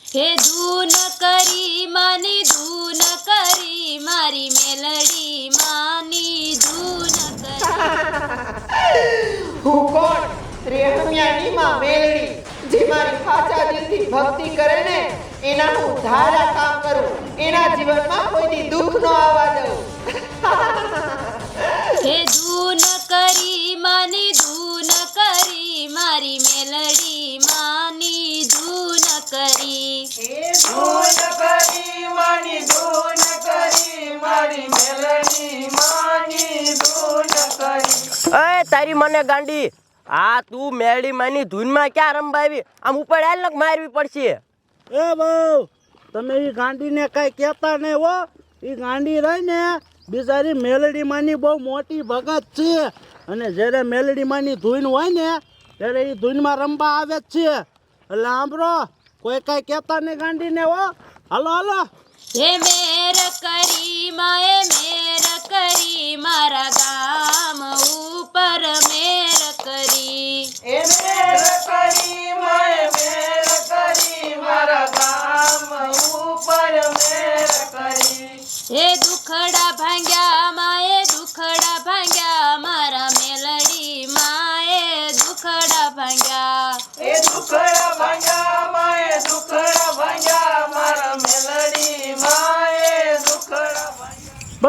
હે ધૂન કરી માની ધૂન કરી મારી મેલડી માની ધૂન કરી. હું કોણ? રેહમ્યાની માં મેલડી જે મારી સાચા દિલથી ભક્તિ કરે ને એના હું ધારા કામ કરું. એના જીવનમાં કોઈની દુઃખ ન આવવા દઉં. હે ધૂન કરી માની ધૂન તારી મને ગાંડી. આ તું મેળી માની ધૂનમાં ક્યાં રમવા આમ ઉપર આલ મારવી પડશે. એ બહુ, તમે એ ગાંડીને કાંઈ કહેતા નહીં હો. એ ગાંડી રહી ને બિચારી મેલડી માની બહુ મોટી ભગત છે. અને જ્યારે મેલડી માની ધૂન હોય ને, ત્યારે એ ધૂનમાં રમવા આવે જ છે. એટલે આંભરો કોઈ કાંઈ કહેતા નહીં ગાંડીને હો. હાલો હાલો. હે મેર કરી માએ મેર કરી મારા ગામ ઉપર મેર કરી. એ મેર કરી માય મેર કરી મારા ગામ ઉપર મેર કરી. હે દુખડા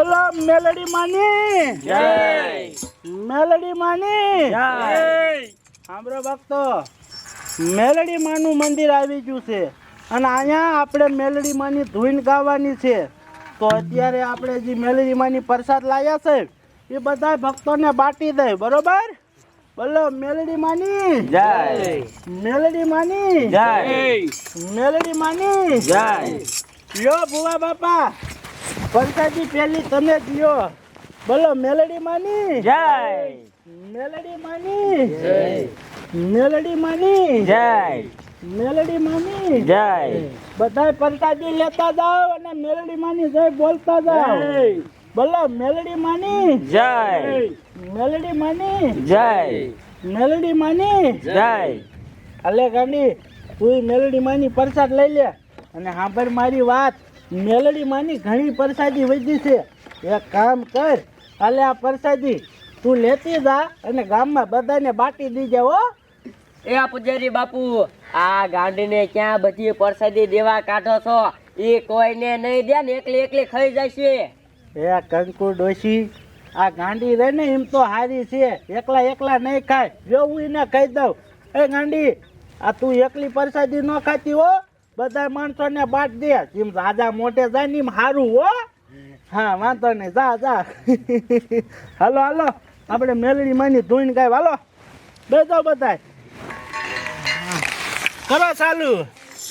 બોલો મેલડી માની. મેલડી માની. સાંભળો ભક્તો મેલડી માનું મંદિર આવી ગયું છે. અને અહીંયા આપણે મેલડી માની ધૂન ગાવાની છે. તો અત્યારે આપણે જે મેલડી માની પ્રસાદ લાવ્યા છે એ બધા ભક્તોને બાટી દે બરોબર? બોલો મેલડી માની. જય. મેલડી માની. જય. મેલડી માની. જય. યો ભુવા બાપા. પ્રસાદી પેલી તમે જીઓ બોલો મેલડી માની? જય. મેલડી માની? મેલડી માની? જય. મેલડી માની? જય. બધાય પ્રસાદી લેતા જાઓ અને મેલડી માની જય બોલતા જાઓ. બોલો મેલડી માની? જય. મેલડી માની? જય. મેલડી માની? જય. અલે ગાંડી તું મેલડી માની પરસાદ લઈ લે અને સાંભળ મારી વાત. મેલડી માની ઘણી પ્રસાદી વધી છે. એક કામ કર કાલે આ પ્રસાદી. તું લેતી જા અને ગામમાં બધાને બાટી દીજે હો. એ આ પૂજારી બાપુ આ ગાંડીને ક્યાં બધી પ્રસાદી દેવા કાઢો છો? એ કોઈને નહીં દે ને એકલી એકલી ખાઈ જશે. એ કંકુ ડોશી આ ગાંડી રહે ને એમ તો હારી છે. એકલા એકલા નહીં ખાય. જો હું એને કહી દઉં એ ગાંડી આ તું એકલી પ્રસાદી ન ખાતી હો. બધા માણસોને બાટ દે. જેમ રાજા મોટે જાય ને એમ હારું, હો. હા, વાંધો નહીં. જા જા. હાલો હાલો. આપણે મેલડી માની ધોઈને ગાય. હાલો. બેસો બધા કરો ચાલુ.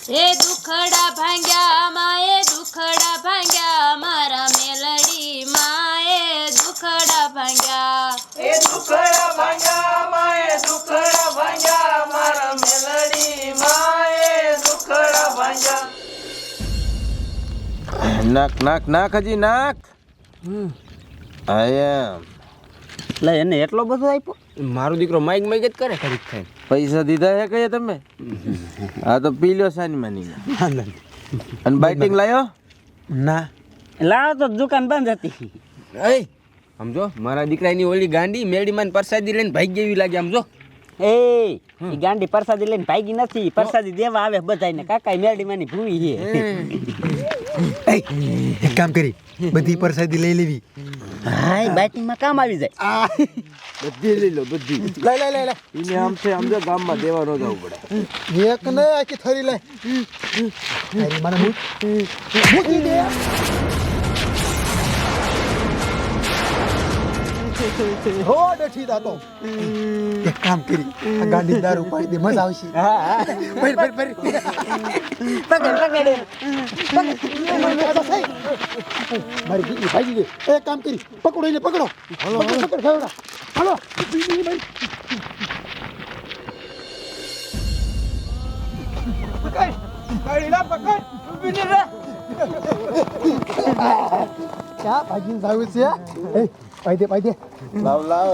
એ દુખડા ભાંગ્યા માએ દુખડા ભાંગ્યા મારા મેલડી માએ નાક નાક નાક હજી નાક આયા એટલે એને એટલો બધો આપ્યો? મારો દીકરો માઈક માઈક જ કરે ખરીદ થાય પૈસા દીધા છે કહીએ તમે? હા તો પી લ્યો સાની માની. અને બાઇટિંગ લાયો? ના. લાવો તો દુકાન બંધ હતી. એ સમજો મારા દીકરાની ઓલી ગાંડી મેળીમાં પરસાદી પ્રસાદી લઈને ભાઈ જેવી લાગે સમજો એ ગાંડી પ્રસાદી લઈને ભાગી નથી. પ્રસાદી દેવા આવે બધાને કાકા મેરડી માની ભૂવી છે. એક કામ કરી બધી પરસાદી લઈ લેવી. હા બાઇટિંગમાં કામ આવી જાય. બધી લઈ લો બધી. લઈ લઈ લઈ એને આમ છે સમજો ગામમાં દેવા ન જવું પડે એક ને આખી થરી લઈ મને મૂકી દે. હો ડઠી દાતો એક કામ કરી આ ગાડી દારૂ પાડી દે મજા આવશે ફરી ફરી ફરી મારી બીજી ભાઈ દે એક કામ કરી પકડો એને પકડો હલો પકડ ફેવડા હલો બીજી ભાઈ ક્યાં ભાગીને જાવું છે Haydi haydi. Lav lav.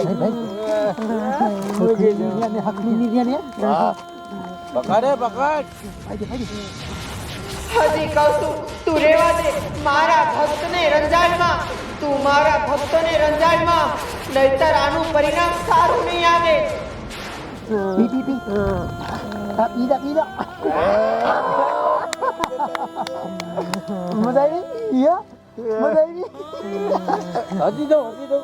Haklı yani haklı ni yani. Ha. Bakar ya bakar. Haydi haydi. હજી કહું છું તું રહેવા દે મારા ભક્તને રંજાડમાં તું મારા ભક્તને રંજાડમાં નહીતર આનું પરિણામ સારું નહીં આવે પી પી પી પીધા પીધા મજા આવી યા મજા આવી હજી દો હજી દો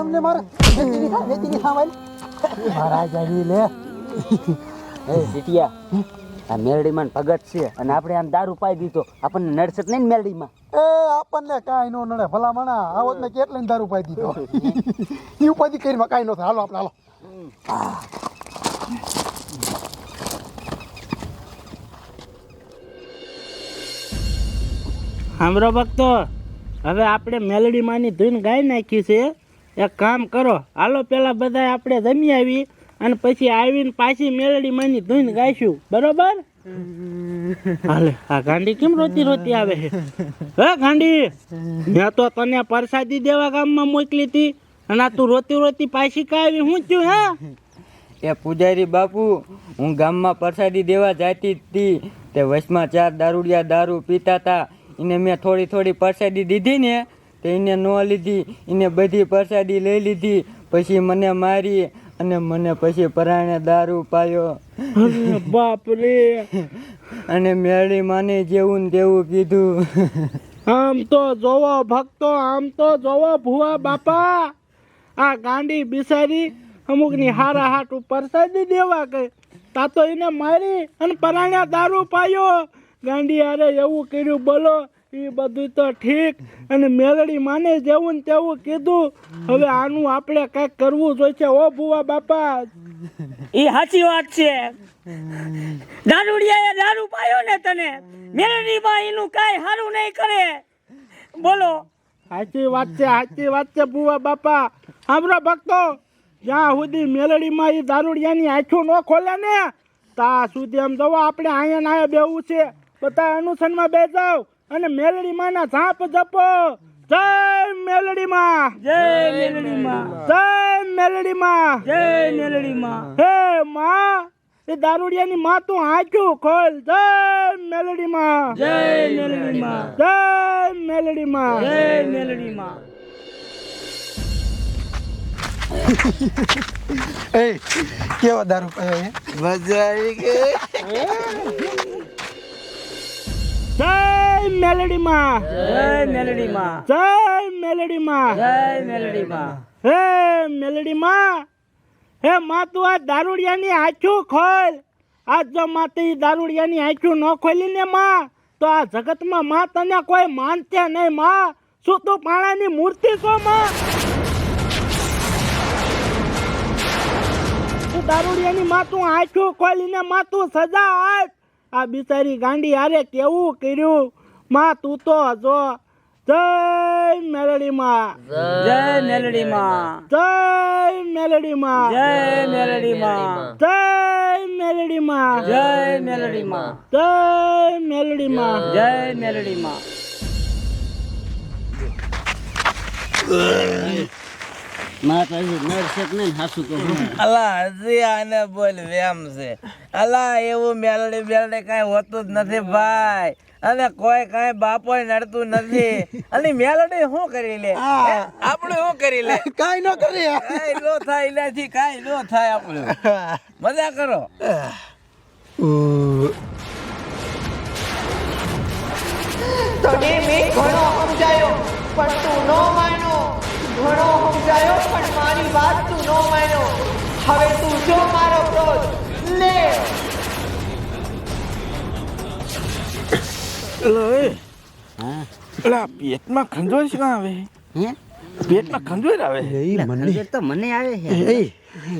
અમને મારા થા વાલી મારા. જાડી લે. એ જીટિયા આ મેરડીમાં ભગત છે અને આપણે આમ દારૂ પાઈ દીધો. આપણને નડસત નહીં મેરડીમાં? એ આપણને કાંઈ નો નડે. ભલા મણા આવત ને કેટલી દારૂ પાઈ દીધો. એ ઉપાધિ કરીને કાંઈ નો થાય. હાલો આપણે હાલો. સાંભળો ભક્તો, હવે આપણે મેલડી માની ધૂન ગાઈ નાખી છે. એક કામ કરો, હાલો પેલા બધા આપણે જમી આવી અને પછી આવીને પાછી મેલડીમાંની ધૂન ગાઈશું. બરોબર? હાલે, આ ગાંડી કેમ રોતી રોતી આવે છે? હે ગાંડી, મેં તો તને પરસાદી દેવા ગામમાં મોકલી હતી અને આ તું રોતી રોતી પાછી કા આવી? હું થયું હે? એ પૂજારી બાપુ, હું ગામમાં પ્રસાદી દેવા જાતી હતી તે. વચમાં ચાર દારૂડિયા દારૂ પીતા હતા એને મેં થોડી થોડી પ્રસાદી દીધી ને તો એને ન લીધી એને બધી પ્રસાદી લઈ લીધી પછી મને મારી અને મને પછી પરાણે દારૂ પાયો. બાપ રે અને મેળી માને જેવું ને તેવું કીધું. આમ તો જોવો ભક્તો આમ તો જોવો ભુવા બાપા. આ ગાંડી બિસારી અમુકની હારા હાટ ઉપર સાદી દેવા ગઈ. તા તો એને મારી અને પરાણ્યા દારૂ પાયો. ગાંડી અરે એવું કર્યું બોલો એ બધું તો ઠીક. અને મેલડી માને જેવું ને તેવું કીધું. હવે આનું આપણે કંઈક કરવું જોઈશે. ઓ ભુવા બાપા. એ સાચી વાત છે. દારૂડિયાએ દારૂ પાયો ને તને. મેલડીમાં એનું કાંઈ સારું નહીં કરે. બોલો. સાચી વાત છે સાચી વાત છે બુવા બાપા. સાંભળો ભક્તો જ્યાં સુધી મેલડીમાં એ દારૂડિયાની આંખો ન ખોલે ને ત્યાં સુધી આમ જવો આપણે અહીંયા ના બેવું છે. બધા અનુસનમાં બેસાવ અને મેલડીમાં ના ઝાંપ જપો. જય મેલડીમાં. જય મેલડીમાં. જય મેલડીમાં. જય મેલડીમાં. હે માં એ દારૂડિયાની માં તું આંખ્યું ખોલ. જય મેલડીમાં. જય મેલડીમાં. જય મેલડીમાં. જય મેલડીમાં. એ કેવો દારૂ પાયો હે મજા આવી ગઈ. જય મેલડીમાં. જય મેલડીમાં. જય મેલડીમાં. જય મેલડીમાં. હે મેલડીમાં. હે માં તું આ દારૂડિયાની આંખું ખોલ. આજ જો માતી દારૂડિયાની આંખું ન ખોલી ને માં તો આ જગતમાં માં તને કોઈ માનશે નહીં માં. શું તું પાણાની મૂર્તિ છો માં? તું દારૂડિયાની માં તું આંખું ખોલીને માં તું સજા આપ. આ બિચારી ગાંડી હારે કેવું કર્યું? માં તું તો જો. જય મેલડીમાં. જય મેલડી માં જય મેલડીમાં. જય મેલડી માં જય મેલડીમાં. જય મેલડીમાં. જય મેલડીમાં. જય અલા હજી આને બોલ વેમ છે. અલા એવું મેલડી બેલડી કઈ હોતું જ નથી ભાઈ. અને કોઈ કઈ બાપો નડતું નથી. અને મેલડી શું કરી લે? આપણે શું કરી લે? કાંઈ ન કરી. કઈ નો થાય એનાથી કઈ નો થાય આપણે. મજા કરો. તને મેં ઘણો સમજાયો પણ તું ન માન્યો ઘણો સમજાયો પણ મારી વાત તું ન માન્યો હવે તું જો મારો ક્રોધ લે અલા પેટમાં ખંજોર શું આવે પેટમાં ખંજોર આવે તો મને આવે છે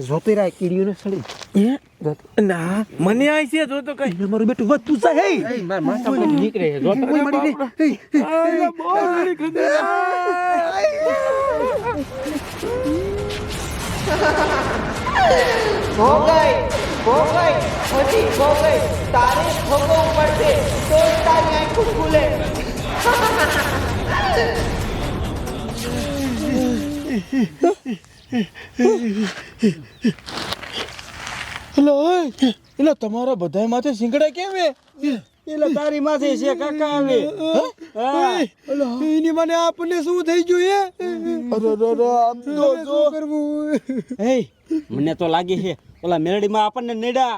જોતી રાય કીડીઓને સડી ના મને આય છે જો તો કઈ મારું બેટું વાત તું સા હે મારા માથા પર નીકળે છે જો તો કોઈ મળી રે આ બોલ નીકળી દે હો ગઈ હો ગઈ ઓજી હો ગઈ તારે ભોગો પડશે તો તારી આંખ ખુલે Hehehehe એટલે ઓય એટલે તમારા બધા માથે સિંગડા કેમ હે? એટલે તારી માથે છે કાકા આવે એની મને આપણને શું થઈ ગયું હે? આમ તો જો. કરવું હે? મને તો લાગે છે ઓલા મેરડીમાં આપણને નેડા.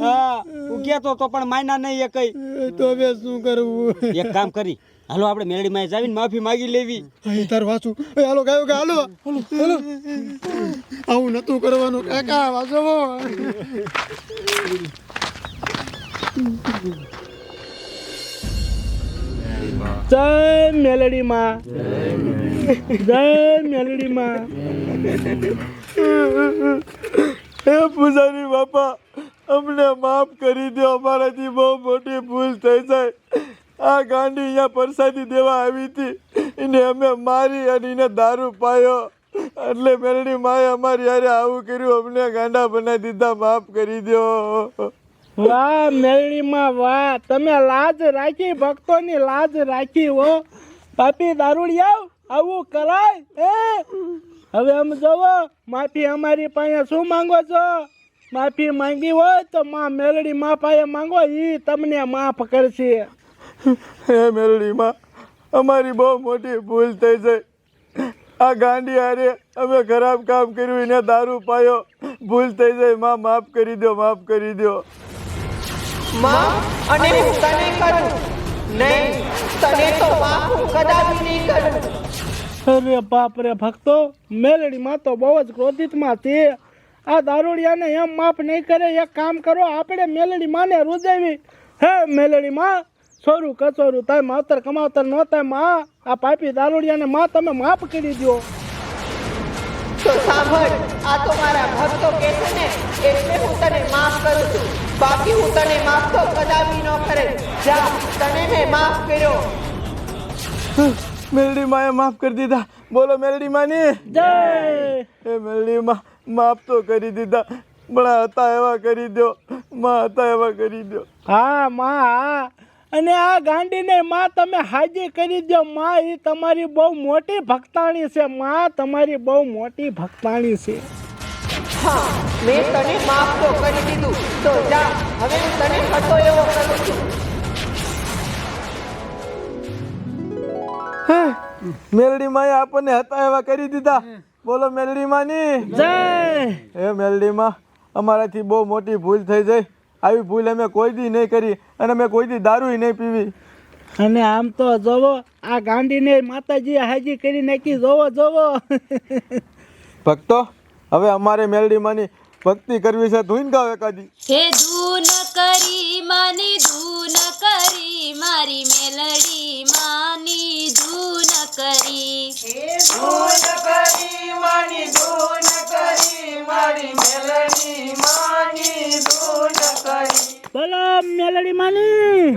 હા? હું કહેતો તો પણ માયના નહીં એ કઈ. તો હવે શું કરવું? એક કામ કરી હાલો, આપણે મેરડીમાં જાવીને માફી માગી લેવી. અહીં તાર વાંચું એ હાલો, ગાયો કે હાલો. હાલો આવું નતું કરવાનું, કાકા વાંચો જય મેલડીમાં જય મેલડીમાં હે પૂજારી બાપા, અમને માફ કરી દો અમારાથી બહુ મોટી ભૂલ થઈ જાય. આ ગાંડી અહીંયા પરસાદી દેવા આવી હતી. એને અમે મારી અને એને દારૂ પાયો. એટલે મેલડી માએ અમારી યારે આવું કર્યું. અમને ગાંડા બનાવી દીધા. માફ કરી દો વાહ મેલડીમાં વાહ. તમે લાજ રાખી, ભક્તોની લાજ રાખી હો. પાપી આવ આવું કરાય એ હવે આમ જોવો, માફી અમારી પાસે શું માંગો છો? માફી માંગી હોય તો માં મેલડી માં પાસે માંગો એ તમને માફ કરશે. હે મેલડીમાં અમારી બહુ મોટી ભૂલ થઈ જાય આ ગાંડી હારે અમે ખરાબ કામ કર્યું એને દારૂ પાયો. ભૂલ થઈ જાય માં માફ કરી દો માફ કરી દો માં અને તને કરું. નહીં તને તો માફ હું નહીં કરું. અરે બાપ રે ભક્તો મેલડી માં તો બહુ જ ક્રોધિતમાં છે. આ દારૂડિયાને એમ માફ નહીં કરે એ કામ કરો આપણે મેલડી માને રૂજાવી. હે મેલડી માં સોરું કચોરું તાય માવતર કમાવતર ન તાયમાં આ પાપી દારૂડિયાને માં તમે માફ કરી દો તો સાંભળ આ તો મારા ભક્તો કે છે ને એટલે હું તને માફ કરું છું. બાકી હું તને માફ તો કદાપી ન કરે. જા તને મેં માફ કર્યો. મેલડી માએ માફ કરી દીધા. બોલો મેલડી માની. જય! એ મેલડી માં માફ તો કરી દીધા. પણ હતા એવા કરી દો માં હતા એવા કરી દો હા માં હા. અને આ ગાંડીને માં તમે હાજી કરી દો માં એ તમારી બહુ મોટી ભક્તાણી છે. માં તમારી બહુ મોટી ભક્તાણી છે. હા મેં તને માફ તો કરી દીધું. તો જા હવે હું તને હતો એવો કરું છું. મેલડી માં આપણને હતા એવા કરી દીધા. બોલો મેલડી માની જય. એ મેલડી માં અમારાથી બહુ મોટી ભૂલ થઈ જાય આવી ભૂલ અમે કોઈ દી નહીં કરી અને અમે કોઈ દી દારૂ નહીં પીવી. અને આમ તો જોવો આ ગાંડીને માતાજી હાજી કરી નાખી જોવો જોવો. ભક્તો હવે અમારે મેલડી માની ભક્તિ કરવી છે. ધૂન ગાવ એકાદી. હે ધૂન કરી માની ધૂન કરી મારી મેલડી માની ધૂન હે ધૂન કરી માની ધૂન કરી મારી મેલડી માની ધૂન કરી. બોલો મેલડી માની.